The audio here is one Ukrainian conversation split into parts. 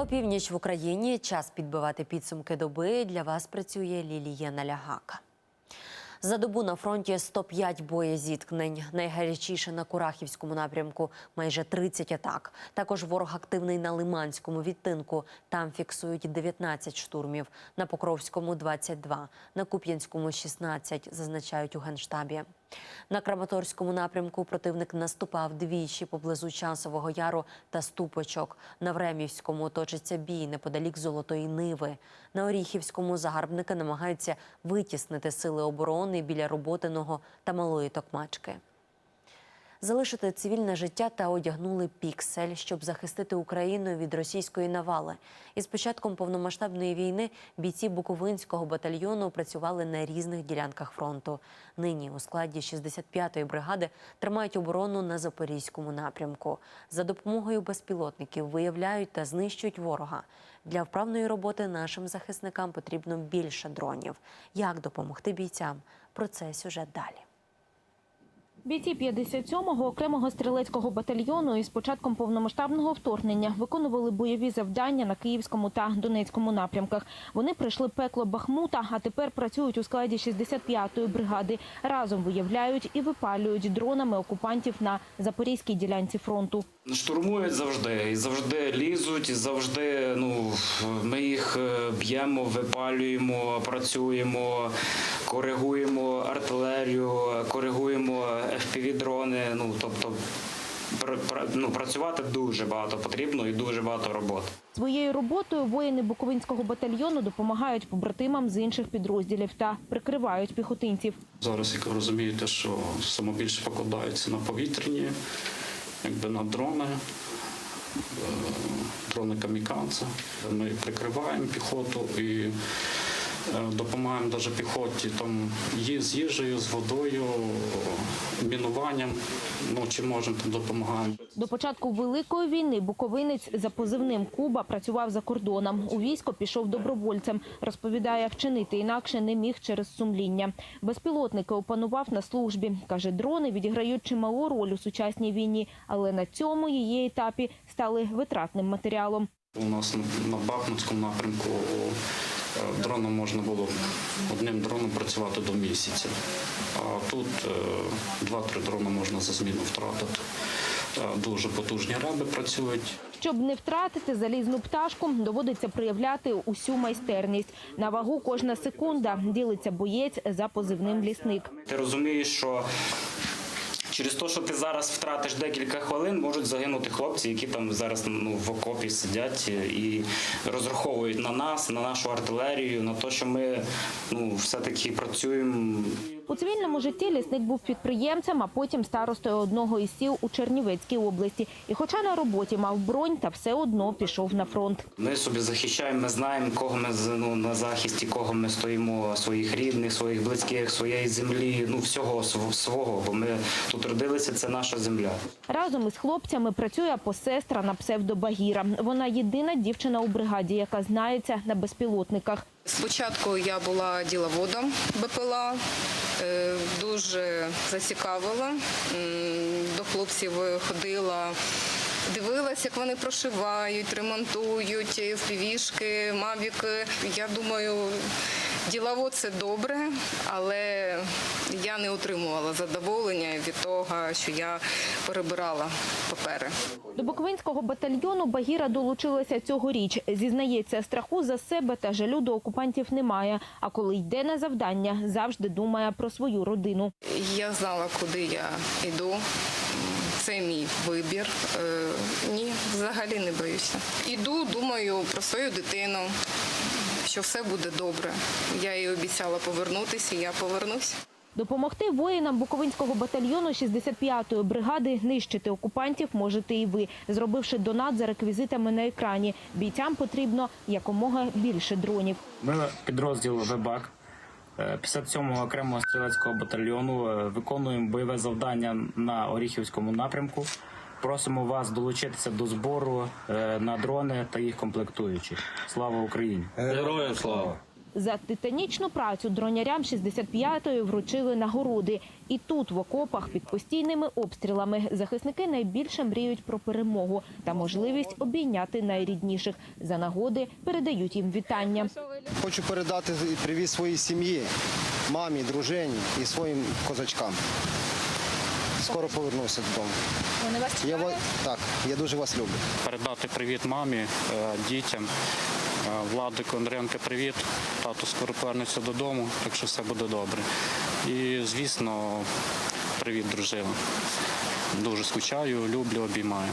Опівніч в Україні. Час підбивати підсумки доби. Для вас працює Лілія Налягака. За добу на фронті 105 боєзіткнень. Найгарячіше на Курахівському напрямку майже 30 атак. Також ворог активний на Лиманському відтинку. Там фіксують 19 штурмів. На Покровському 22, на Куп'янському 16, зазначають у Генштабі. На Краматорському напрямку противник наступав двічі поблизу Часового Яру та Ступочок. На Времівському точиться бій неподалік Золотої Ниви. На Оріхівському загарбники намагаються витіснити сили оборони біля Роботиного та Малої Токмачки. Залишити цивільне життя та одягнули піксель, щоб захистити Україну від російської навали. Із початком повномасштабної війни бійці Буковинського батальйону працювали на різних ділянках фронту. Нині у складі 65-ї бригади тримають оборону на запорізькому напрямку. За допомогою безпілотників виявляють та знищують ворога. Для вправної роботи нашим захисникам потрібно більше дронів. Як допомогти бійцям? Про це сюжет далі. Бійці 57-го окремого стрілецького батальйону із початком повномасштабного вторгнення виконували бойові завдання на Київському та Донецькому напрямках. Вони пройшли пекло Бахмута, а тепер працюють у складі 65-ї бригади. Разом виявляють і випалюють дронами окупантів на запорізькій ділянці фронту. Штурмують завжди, і завжди лізуть, і завжди ну, ми їх е, б'ємо, випалюємо, працюємо, коригуємо артилерію, коригуємо FPV-дрони. Ну, тобто пр- пр- ну, працювати дуже багато потрібно і дуже багато роботи. Своєю роботою воїни Буковинського батальйону допомагають побратимам з інших підрозділів та прикривають піхотинців. Зараз, як ви розумієте, що саме більше покладаються на повітряні, якби на дрони, е, дрони камікадзе. Ми прикриваємо піхоту і допомагаємо навіть піхоті там з їжею, з водою, мінуванням. Ну, чим можемо, там допомагаємо. До початку великої війни буковинець за позивним Куба працював за кордоном. У військо пішов добровольцем. Розповідає, вчинити інакше не міг через сумління. Безпілотники опанував на службі. каже, дрони відіграють чималу роль у сучасній війні, але на цьому її етапі стали витратним матеріалом. У нас на- Бахмутському напрямку е, дроном можна було одним дроном працювати до місяця. А тут е, два-три дрони можна за зміну втратити. Е, Дуже потужні реби працюють. Щоб не втратити залізну пташку, доводиться проявляти усю майстерність. На вагу кожна секунда ділиться боєць за позивним лісник. Ти розумієш, що через те, що ти зараз втратиш декілька хвилин, можуть загинути хлопці, які там зараз ну, в окопі сидять і розраховують на нас, на нашу артилерію, на те, що ми ну, все-таки працюємо У цивільному житті лісник був підприємцем, а потім старостою одного із сіл у Чернівецькій області. І хоча на роботі мав бронь, та все одно пішов на фронт. Ми собі захищаємо, ми знаємо, кого ми ну, на захисті, кого ми стоїмо, своїх рідних, своїх близьких, своєї землі, ну всього св- свого, бо ми тут родилися, це наша земля. Разом із хлопцями працює посестра на псевдо Багіра. Вона єдина дівчина у бригаді, яка знається на безпілотниках. Спочатку я була діловодом БПЛА, е, дуже зацікавила. До хлопців ходила, дивилася, як вони прошивають, ремонтують впівішки, мавіки. Я думаю, діловод це добре, але я не отримувала задоволення від того, що я перебирала папери. До Буковинського батальйону Багіра долучилася цьогоріч. Зізнається, страху за себе та жалю до окупантів немає. А коли йде на завдання, завжди думає про свою родину. Я знала, куди я йду. Це мій вибір. Е, Ні, взагалі не боюся. Іду, думаю про свою дитину, що все буде добре. Я їй обіцяла повернутися, і я повернусь. Допомогти воїнам Буковинського батальйону 65-ї бригади нищити окупантів можете і ви, зробивши донат за реквізитами на екрані. Бійцям потрібно якомога більше дронів. Ми підрозділ ВЕБАК е, 57-го окремого стрілецького батальйону е, виконуємо бойове завдання на Оріхівському напрямку. Просимо вас долучитися до збору е, на дрони та їх комплектуючих. Слава Україні! Героям слава! За титанічну працю дронярям 65-ї вручили нагороди. І тут, в окопах, під постійними обстрілами, захисники найбільше мріють про перемогу та можливість обійняти найрідніших. За нагоди передають їм вітання. Хочу передати привіт своїй сім'ї, мамі, дружині і своїм козачкам. Скоро повернуся додому. Вони вас Я, так, я дуже вас люблю. Передати привіт мамі, е, дітям. Владику Андріанке привіт. Тато скоро повернеться додому, так що все буде добре. І, звісно, привіт, дружина. Дуже скучаю, люблю, обіймаю.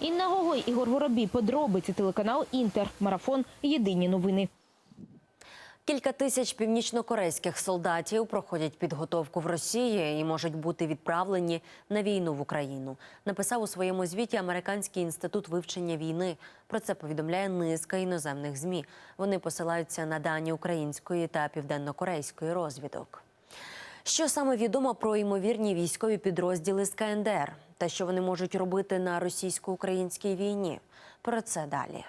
Інна Гогой, Ігор Воробій, подробиці, телеканал Інтер, марафон, єдині новини. Кілька тисяч північнокорейських солдатів проходять підготовку в Росії і можуть бути відправлені на війну в Україну. Написав у своєму звіті Американський інститут вивчення війни. Про це повідомляє низка іноземних змі. Вони посилаються на дані української та південнокорейської розвідок. Що саме відомо про ймовірні військові підрозділи з КНДР та що вони можуть робити на російсько-українській війні? Про це далі.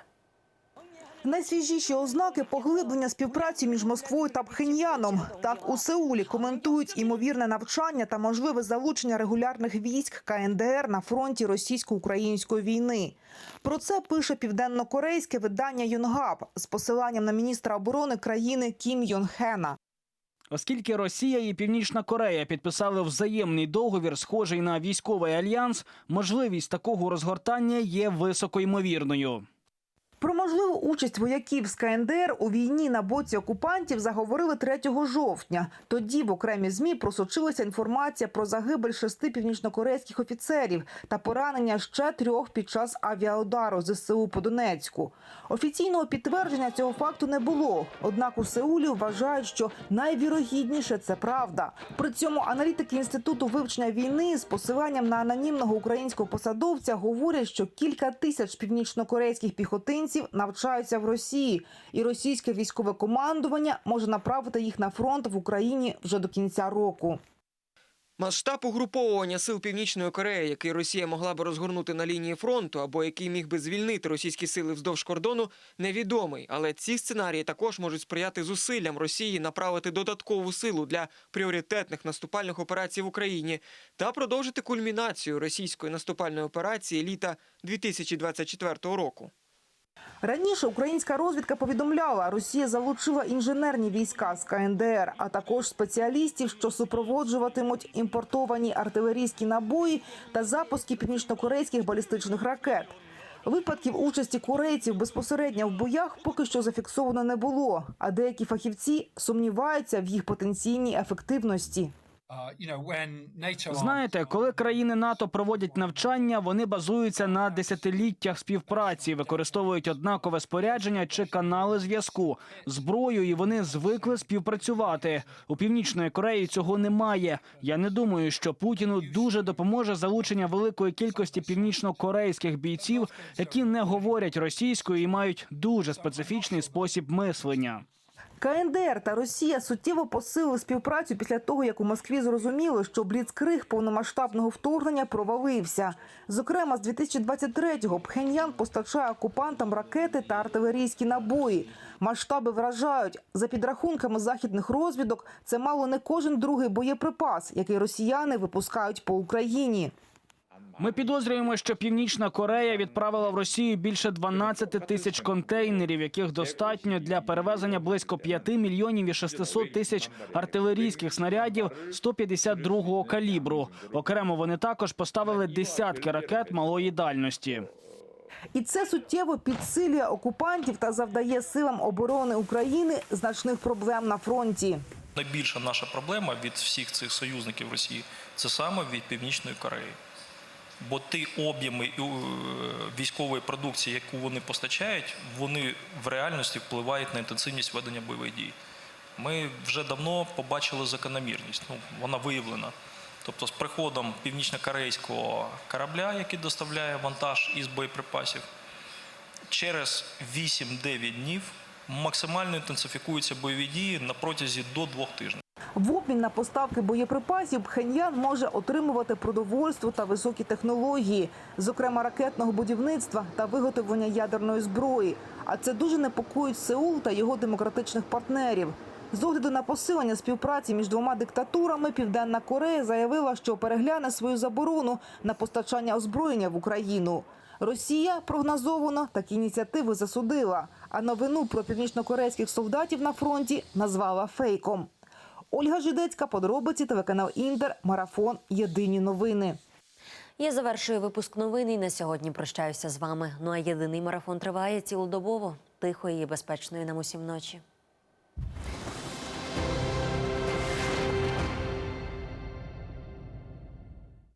Найсвіжіші ознаки поглиблення співпраці між Москвою та Пхеньяном. Так у Сеулі коментують імовірне навчання та можливе залучення регулярних військ КНДР на фронті російсько-української війни. Про це пише південно-корейське видання Йонгап з посиланням на міністра оборони країни Кім Йон Хена. Оскільки Росія і Північна Корея підписали взаємний договір, схожий на військовий альянс, можливість такого розгортання є високоймовірною. Про можливу участь вояків з КНДР у війні на боці окупантів заговорили 3 жовтня. Тоді в окремі змі просочилася інформація про загибель шести північнокорейських офіцерів та поранення ще трьох під час авіаудару ЗСУ по Донецьку. Офіційного підтвердження цього факту не було. Однак у Сеулі вважають, що найвірогідніше це правда. При цьому аналітики інституту вивчення війни з посиланням на анонімного українського посадовця говорять, що кілька тисяч північнокорейських піхотинців навчаються в Росії, і російське військове командування може направити їх на фронт в Україні вже до кінця року. Масштаб угруповування сил Північної Кореї, який Росія могла б розгорнути на лінії фронту, або який міг би звільнити російські сили вздовж кордону, невідомий. Але ці сценарії також можуть сприяти зусиллям Росії направити додаткову силу для пріоритетних наступальних операцій в Україні та продовжити кульмінацію російської наступальної операції літа 2024 року. Раніше українська розвідка повідомляла, Росія залучила інженерні війська з КНДР, а також спеціалістів, що супроводжуватимуть імпортовані артилерійські набої та запуски північнокорейських балістичних ракет. Випадків участі корейців безпосередньо в боях поки що зафіксовано не було. А деякі фахівці сумніваються в їх потенційній ефективності. Знаєте, коли країни НАТО проводять навчання, вони базуються на десятиліттях співпраці, використовують однакове спорядження чи канали зв'язку, зброю, і вони звикли співпрацювати. У північної Кореї цього немає. Я не думаю, що Путіну дуже допоможе залучення великої кількості північнокорейських бійців, які не говорять російською і мають дуже специфічний спосіб мислення. КНДР та Росія суттєво посилили співпрацю після того, як у Москві зрозуміли, що бліцкриг повномасштабного вторгнення провалився. Зокрема, з 2023-го Пхеньян постачає окупантам ракети та артилерійські набої. Масштаби вражають. За підрахунками західних розвідок, це мало не кожен другий боєприпас, який росіяни випускають по Україні. Ми підозрюємо, що Північна Корея відправила в Росію більше 12 тисяч контейнерів, яких достатньо для перевезення близько 5 мільйонів і 600 тисяч артилерійських снарядів 152-го калібру. Окремо вони також поставили десятки ракет малої дальності. І це суттєво підсилює окупантів та завдає силам оборони України значних проблем на фронті. Найбільша наша проблема від всіх цих союзників Росії це саме від Північної Кореї. Бо ті об'єми е, військової продукції, яку вони постачають, вони в реальності впливають на інтенсивність ведення бойових дій. Ми вже давно побачили закономірність, ну, вона виявлена. Тобто з приходом північно-корейського корабля, який доставляє вантаж із боєприпасів, через 8-9 днів максимально інтенсифікуються бойові дії на протязі до двох тижнів. В обмін на поставки боєприпасів Пхеньян може отримувати продовольство та високі технології, зокрема ракетного будівництва та виготовлення ядерної зброї. А це дуже непокоїть Сеул та його демократичних партнерів. З огляду на посилення співпраці між двома диктатурами Південна Корея заявила, що перегляне свою заборону на постачання озброєння в Україну. Росія прогнозовано такі ініціативи засудила, а новину про північнокорейських солдатів на фронті назвала фейком. Ольга Жидецька, подробиці, телеканал Інтер, марафон. Єдині новини. Я завершую випуск новин і на сьогодні прощаюся з вами. Ну а єдиний марафон триває цілодобово. Тихої і безпечної нам усім ночі.